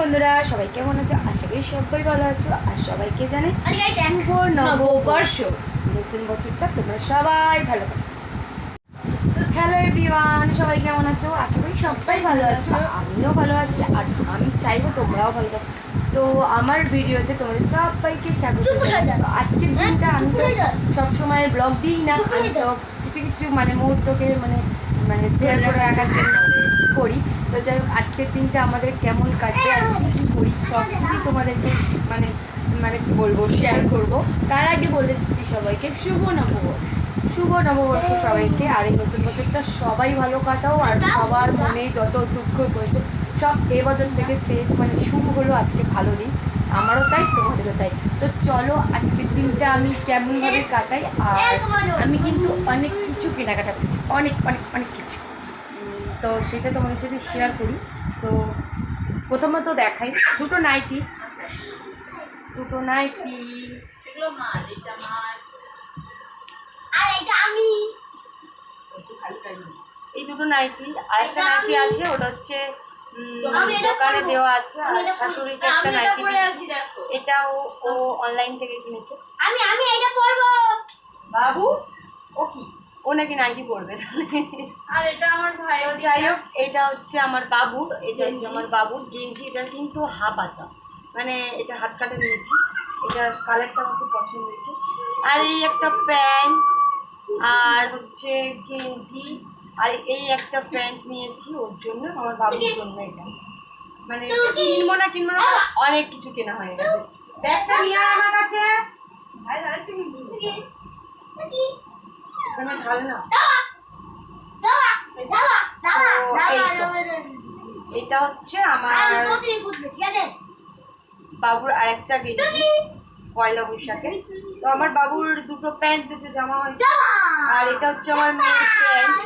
বন্ধুরা সবাই কেমন আছো? আশা করি সবাই ভালো আছো আর সবাইকে জানে শুভ নববর্ষ। নতুন বছরটা তোমরা সবাই ভালো হ্যালো এভরিওয়ান সবাই কেমন আছো? আশা করি সবাই ভালো আছো আমিও ভালো আছি আর আমি চাইব তোমরাও ভালো থাকো। তো আমার ভিডিওতে তোমাদের সবাইকে স্বাগত আজকের দিনটা আমি সবসময় ব্লগ দিই না আমি তো কিছু কিছু মানে মুহূর্তকে মানে মানে শেয়ার করে রাখার জন্য করি। তো যাই হোক, আজকের দিনটা আমাদের কেমন কাটে আর কী কী করি, সব কিছুই তোমাদেরকে মানে মানে কি বলব শেয়ার করব। তার আগে বলে দিচ্ছি সবাইকে, শুভ নববর্ষ। শুভ নববর্ষ সবাইকে, আর এই নতুন বছরটা সবাই ভালো কাটাও, আর সবার মনে যত দুঃখ কষ্ট সব এবছর থেকে শেষ মানে শুরু হলো আজকে ভালো দিন। আমারও তাই তোমাদেরও তাই। তো চলো আজকের দিনটা আমি কেমনভাবে কাটাই আর আমি কিন্তু অনেক কিছু কেনাকাটা করেছি অনেক অনেক অনেক কিছু। তো সেটা তোমাদের সাথে শেয়ার করি। তো প্রথমত দেখাই দুটো নাইটি। দুটো নাইটি। এই দুটো নাইটি আর একটা নাইটি আছে ওটা হচ্ছে দোকানে দেওয়া আছে আর এটা শাশুড়িকে একটা নাইটি দিয়েছি এটাও ও অনলাইন থেকে কিনেছে। আমি আমি এটা পরবো। বাবু ও কি? ও নাকি নাইটি পরবে আর এটা আমার ভাই যাই হোক এটা হচ্ছে আমার বাবুর এটা হচ্ছে আমার বাবুর গেঞ্জি। এটা কিন্তু হাফ হাতা। মানে এটা হাত কাটা নিয়েছি এটা কালারটা আমার খুব পছন্দ হয়েছে। আর এই একটা প্যান্ট আর হচ্ছে গেঞ্জি। আর এই একটা প্যান্ট নিয়েছি ওর জন্য আমার বাবুর জন্য এটা। মানে কিনবো না কিনবো না অনেক কিছু কেনা হয়ে গেছে। ব্যাগটা নিয়ে আমার কাছে। ভালো না। এটা হচ্ছে আমার বাবুর আরেকটা গেঞ্জি পয়লা বৈশাখে তো আমার বাবুর দুটো প্যান্ট দুটো জামা হয়েছে। আর এটা হচ্ছে আমার মেয়ের প্যান্ট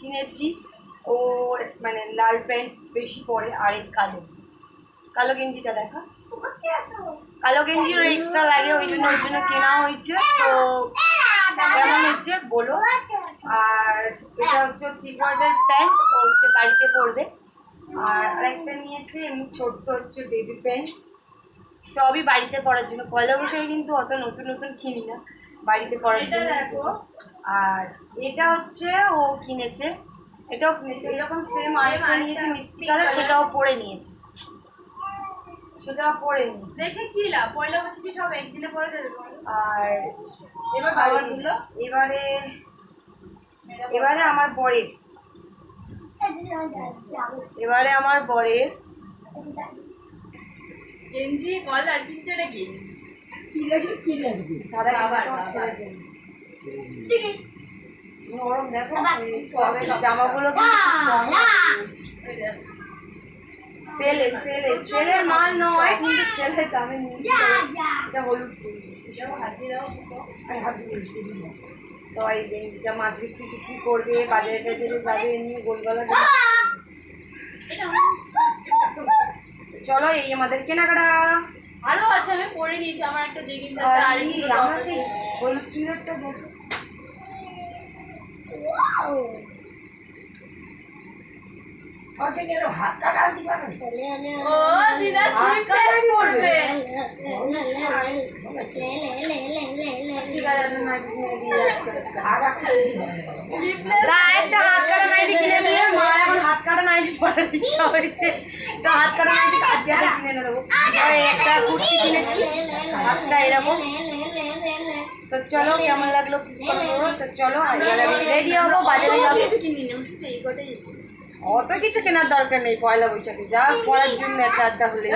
কিনেছি। ওর মানে লাল প্যান্ট বেশি পরে, আর এই কালো। কালো গেঞ্জিটা দেখা। কালো গেঞ্জি ওর এক্সট্রা লাগে, ওই জন্য ওর জন্য কেনা হয়েছে। তো কেমন হচ্ছে বলো। আর এটা হচ্ছে থ্রি কোয়ার্টার প্যান্ট ও হচ্ছে বাড়িতে পরবে। আর আরেকটা নিয়েছে, এমনি ছোট্ট হচ্ছে বেবি প্যান্ট সবই বাড়িতে পরার জন্য। পয়লা বৈশাখে কিন্তু অত নতুন নতুন কিনি না, বাড়িতে পরার জন্য। আর এটা হচ্ছে ও কিনেছে। এটাও কিনেছে। এরকম সেম আরেকটা নিয়েছে মিষ্টি কালার সেটাও পরে নিয়েছে। সেটাও পরে নিয়েছে। দেখে কি লাভ? পয়লা বৈশাখে সব একদিনে পরে যাবে আর এবার বাবারগুলো? এবারে এবারে আমার বরের। এবারে আমার বরের। গেঞ্জি কলার কিন্তু এটা গেঞ্জি। সাদা বাবার, জামা বাবার। ছেলের জন্য। জামাগুলো। সেলে সেলের মাল নয় কিন্তু সেলের দামে এটা হলুদ। তো এই গেঞ্জিটা মাছ বিক্রি টিক্রি করবে বাজারে টাজারে যাবে এমনি গোলগলা চলো এই আমাদের কেনাকাটা আরও আছে আমি পরে নিয়েছি আমার একটা আছে আর এগুলো আমার সেই। হলুদ চুড়িদারটা দেখো ও দিদা হাত কাটা মার এখন হাত কাটা নাইটি পরার ইচ্ছা হয়েছে। তো হাত কাটা নাইটি কিনে দেবো। একটা কুর্তি কিনেছি। হাতটা এরকম। তো চলো কেমন লাগল তো চলো রেডি হব বাজারে যাব। অত কিছু কেনার দরকার নেই পয়লা বৈশাখে যা পড়ার জন্য একটা আড্ডা হলে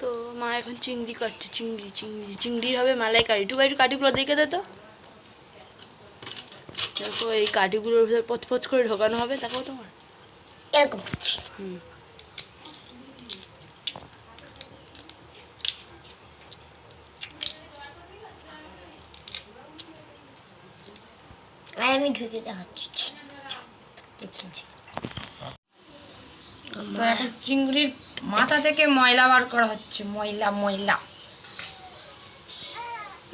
তো মা এখন চিংড়ি কাটছে চিংড়ি চিংড়ি চিংড়ির হবে মালাই মালাইকারি টু বাইটু কাঠিগুলো দেখে দে তো। দেখো এই কাঠিগুলোর ভিতরে পচ পচ করে ঢোকানো হবে দেখো তোমার। এরকম হুম। আমি ঢুকে দেখাচ্ছি। তো এখন চিংড়ির মাথা থেকে ময়লা বার করা হচ্ছে। ময়লা ময়লা।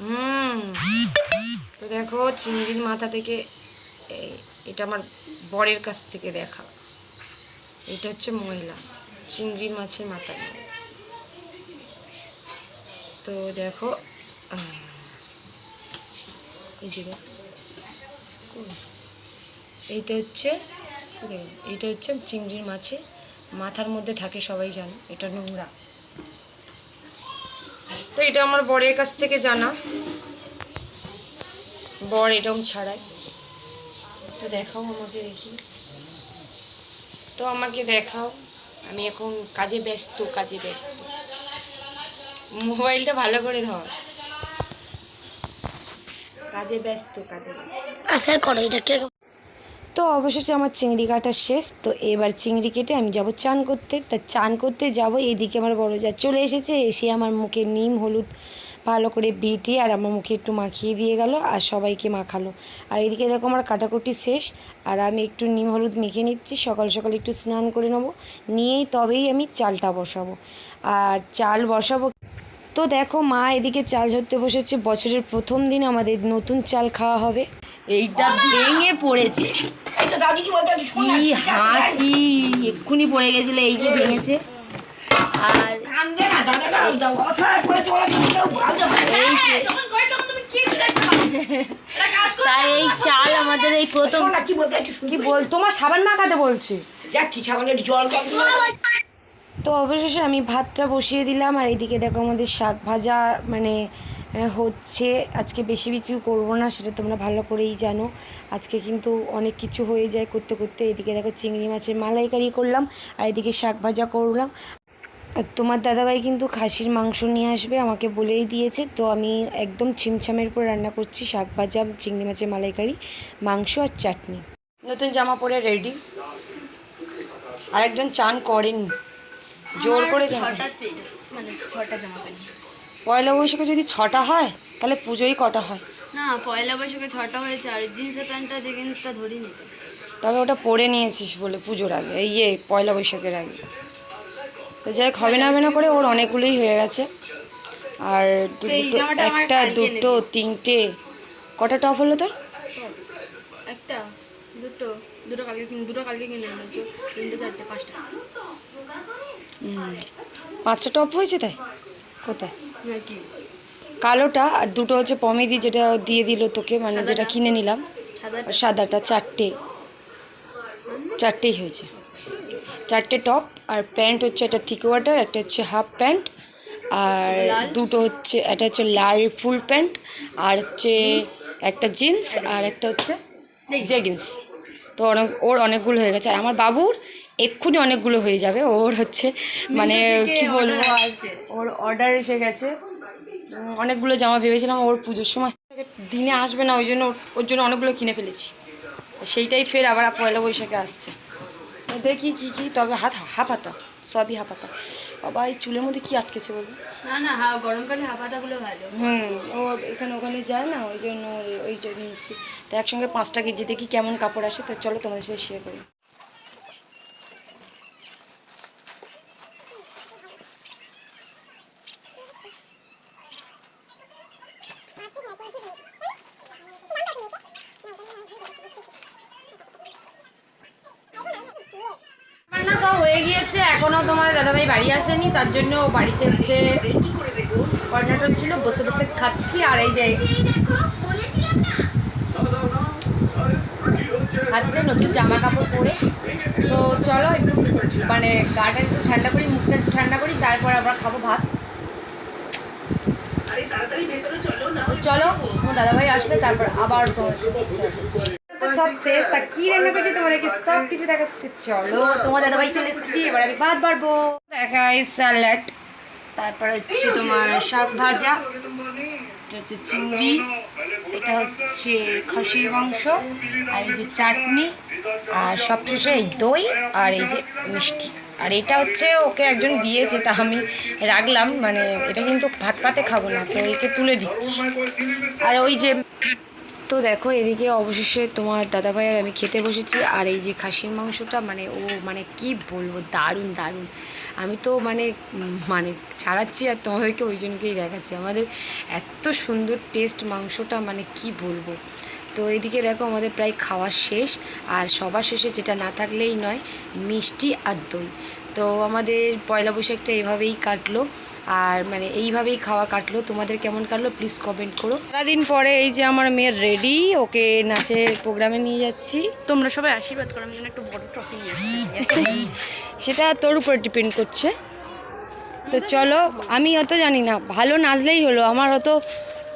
হুম। তো দেখো, চিংড়ির মাথা থেকে এটা আমার বরের কাছ থেকে দেখা। এটা হচ্ছে ময়লা চিংড়ির মাছের মাথা তো দেখো এই যে এইটা হচ্ছে এইটা হচ্ছে চিংড়ির মাছে মাথার মধ্যে থাকে সবাই জানো, এটা নোংরা। তো এটা আমার বরের কাছ থেকে জানা। বর এরকম ছাড়ায়। তো দেখাও আমাকে দেখি। তো আমাকে দেখাও, আমি এখন কাজে ব্যস্ত কাজে ব্যস্ত। মোবাইলটা ভালো করে ধর। কাজে ব্যস্ত কাজে ব্যস্ত। আসার করো, এটা তো অবশেষে আমার চিংড়ি কাটা শেষ, তো এবার চিংড়ি কেটে আমি যাব চান করতে। তা চান করতে যাব, এইদিকে আমার বড় যা চলে এসেছে, এসে আমার মুখে নিম, হলুদ ভালো করে বিটি আর আমার মুখে একটু মাখিয়ে দিয়ে গেল আর সবাইকে মাখালো। আর এদিকে দেখো আমার কাটাকুটি শেষ, আর আমি একটু নিম, হলুদ মেখে নিচ্ছি, সকাল সকাল একটু স্নান করে নেব, নিয়েই তবেই আমি চালটা বসাবো। আর চাল বসাবো তো দেখো মা এদিকে চাল ঝরতে বসেছে, বছরের প্রথম দিন আমাদের নতুন চাল খাওয়া হবে। এইটা ভেঙে পড়েছে। কি হাসি এক্ষুনি পড়ে গেছিল এই যে ভেঙেছে? আর এই যে যখন করে তখন তুমি কি দেখতে পাবে একটা কাজ করো তাই এই চাল আমাদের এই প্রথম কি বলতে একটু কি বল তোমার সাবান মাখাতে বলছে। তো অবশেষে আমি ভাতটা বসিয়ে দিলাম আর এইদিকে দেখো আমাদের শাক ভাজা মানে হচ্ছে আজকে বেশি কিছু করব না সেটা তোমরা ভালো করেই জানো। আজকে কিন্তু অনেক কিছু হয়ে যায় করতে করতে। এদিকে দেখো চিংড়ি মাছের মালাইকারি করলাম আর এদিকে শাক ভাজা করলাম। আর তোমার দাদাভাই কিন্তু খাসির মাংস নিয়ে আসবে আমাকে বলেই দিয়েছে। তো আমি একদম ছিমছামের উপর রান্না করছি শাক ভাজা চিংড়ি মাছের মালাইকারি মাংস আর চাটনি। নতুন জামা পরে রেডি। আরেকজন চান করেনি। জোর করে জামা ছটা সেট মানে ছটা জামা পয়লা বৈশাখে যদি ছটা হয় তাহলে পুজোই কটা হয়? না পয়লা বৈশাখে ছটা হয়েছে আর জিন্সের প্যান্টটা যে জিন্সটা ধরি নিতে তবে ওটা পরে নিয়েছিস বলে পুজোর আগে এই ইয়ে পয়লা বৈশাখের আগে। তো যাই হোক হবে না হবে না করে ওর অনেকগুলোই হয়ে গেছে। আর দুটো একটা দুটো তিনটে। কটা টপ হলো তোর? একটা দুটো দুটো কালকে দুটো কালকে কিনে এনেছো তিনটে চারটে পাঁচটা। পাঁচটা টপ হয়েছে তাই? কোথায়? নাকি কালোটা আর দুটো হচ্ছে পমেদি যেটা দিয়ে দিল তোকে মানে যেটা কিনে নিলাম। সাদাটা? চারটে। চারটেই হয়েছে। চারটে টপ আর প্যান্ট হচ্ছে একটা থিক ওয়াটার একটা হচ্ছে হাফ প্যান্ট আর দুটো হচ্ছে একটা হচ্ছে লাল ফুল প্যান্ট আর হচ্ছে একটা জিন্স আর একটা হচ্ছে জেগিন্স তো অনেক ওর অনেকগুলো হয়ে গেছে। আর আমার বাবুর এক্ষুনি অনেকগুলো হয়ে যাবে। ওর হচ্ছে মানে কি বলব। ওর অর্ডার এসে গেছে। অনেকগুলো জামা ভেবেছিলাম ওর পুজোর সময়। দিনে আসবে না ওই জন্য ওর- জন্য অনেকগুলো কিনে ফেলেছি। সেইটাই ফের আবার পয়লা বৈশাখে আসছে। দেখি কি কি তবে হাত হাফাতা সবই হাফাতা বাবা এই চুলের মধ্যে কি আটকেছে বলব না না হা গরমকালে হাফাতাগুলো ভালো। হুম ও এখানে ওখানে যায় না ওই জন্য ওর- ওই জন্য এসেছি তো একসঙ্গে পাঁচটা কেজি দেখি কেমন কাপড় আসে। তো চলো তোমাদের সাথে শেয়ার করি রান্না সব হয়ে গিয়েছে, এখনও তোমার দাদাভাই বাড়ি আসেনি, তার জন্য বাড়িতে হচ্ছে কর্নাটক ছিল, বসে বসে খাচ্ছি, আর এই যে খাচ্ছে নতুন জামা কাপড় পরে। তো চলো একটু মানে গাটা একটু ঠান্ডা করি, মুখটা একটু ঠান্ডা করি, তারপর আমরা খাব ভাত। চলো, আমার দাদাভাই আসলে, তারপর আবার তোমার সব শেষ। তা কি রান্না করছি তোমাদেরকে সব কিছু দেখাচ্ছি। চলো, তোমার দাদাভাই চলে এসেছি, এবার আমি ভাত বাড়বো। দেখাই স্যালাড, তারপর হচ্ছে তোমার শাক ভাজা, এটা হচ্ছে চিংড়ি, এটা হচ্ছে খাসির মাংস, আর এই যে চাটনি, আর সবশেষে এই দই আর এই যে মিষ্টি। আর এটা হচ্ছে ওকে একজন দিয়েছে, তা আমি রাখলাম মানে এটা কিন্তু ভাত পাতে খাব না, তো একে তুলে দিচ্ছি। আর ওই যে তো দেখো, এদিকে অবশেষে তোমার দাদাভাই আর আমি খেতে বসেছি। আর এই যে খাসির মাংসটা মানে ও মানে কি বলব, দারুণ দারুণ। আমি তো মানে মানে ছাড়াচ্ছি আর তোমাদেরকে ওই জন্যকেই দেখাচ্ছি। আমাদের এত সুন্দর টেস্ট মাংসটা মানে কি বলব। তো এদিকে দেখো, আমাদের প্রায় খাওয়া শেষ। আর সবার শেষে যেটা না থাকলেই নয়, মিষ্টি আর দই। তো আমাদের পয়লা বৈশাখটা এইভাবেই কাটলো। আর মানে এইভাবেই খাওয়া কাটলো। তোমাদের কেমন কাটলো? প্লিজ কমেন্ট করো। সারাদিন পরে এই যে আমার মেয়ের রেডি ওকে নাচের প্রোগ্রামে নিয়ে যাচ্ছি। তোমরা সবাই আশীর্বাদ করো আমি যেন একটু বড় ট্রফি সেটা তোর উপর ডিপেন্ড করছে। তো চলো আমি অত জানি না। ভালো নাচলেই হলো। আমার অত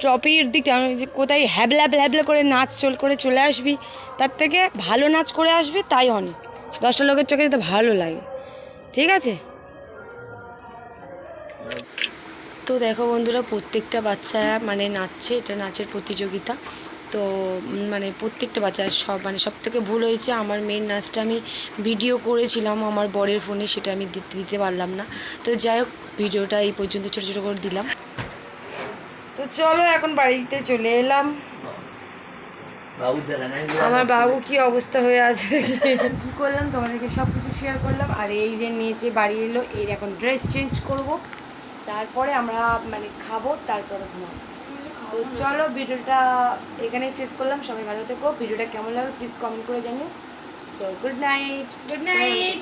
ট্রফির দিকটা আমি যে কোথায় হ্যাবলা হ্যাবলা করে নাচ চল করে চলে আসবি তার থেকে ভালো নাচ করে আসবি তাই অনেক। দশটা লোকের চোখে যেতে ভালো লাগে। ঠিক আছে? তো দেখো বন্ধুরা, প্রত্যেকটা বাচ্চা মানে নাচছে, এটা নাচের প্রতিযোগিতা। তো মানে প্রত্যেকটা বাচ্চা সব মানে সব থেকে ভুল হয়েছে, আমার মেয়ের নাচটা আমি ভিডিও করেছিলাম আমার বরের ফোনে সেটা আমি দিতে দিতে পারলাম না। তো যাই হোক ভিডিওটা এই পর্যন্ত ছোটো ছোটো করে দিলাম। তো চলো, এখন বাড়িতে চলে এলাম। আমার বাবু কি অবস্থা হয়ে আছে কী করলাম তোমাদেরকে সব কিছু শেয়ার করলাম আর এই যে নিচে বাড়ি এলো এর এখন ড্রেস চেঞ্জ করব। তারপরে আমরা মানে খাব তারপরে ঘুমাবো। তো চলো ভিডিওটা এখানেই শেষ করলাম সবাই ভালো থেকো। ভিডিওটা কেমন লাগল প্লিজ কমেন্ট করে জানিও। তো গুড নাইট গুড নাইট